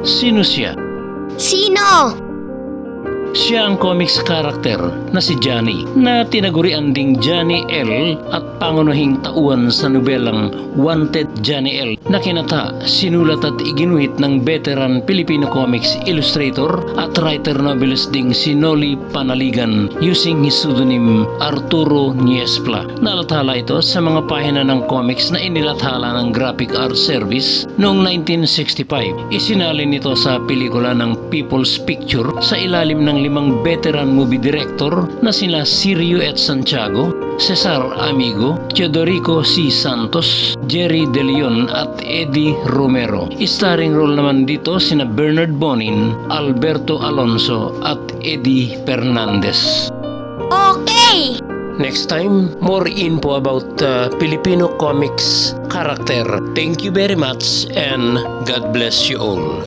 Sino siya? Sino? Siya ang comics character na si Johnny na tinagurian ding Johnny L at pangunahing tauhan sa nobelang Wanted Johnny L na kinata, sinulat at iginuhit ng veteran Filipino comics illustrator at writer novelist ding si Noli Panaligan using his pseudonym Arturo Niespla. Nalathala ito sa mga pahina ng comics na inilathala ng Graphic Art Service noong 1965. Isinalin ito sa pelikula ng People's Picture sa ilalim ng limang veteran movie director na sila Sirio et Santiago, Cesar Amigo, Teodorico C. Santos, Jerry De Leon at Eddie Romero. Starring role naman dito sina Bernard Bonin, Alberto Alonso at Eddie Fernandez. Okay! Next time, more info about uh, Filipino comics character. Thank you very much and God bless you all.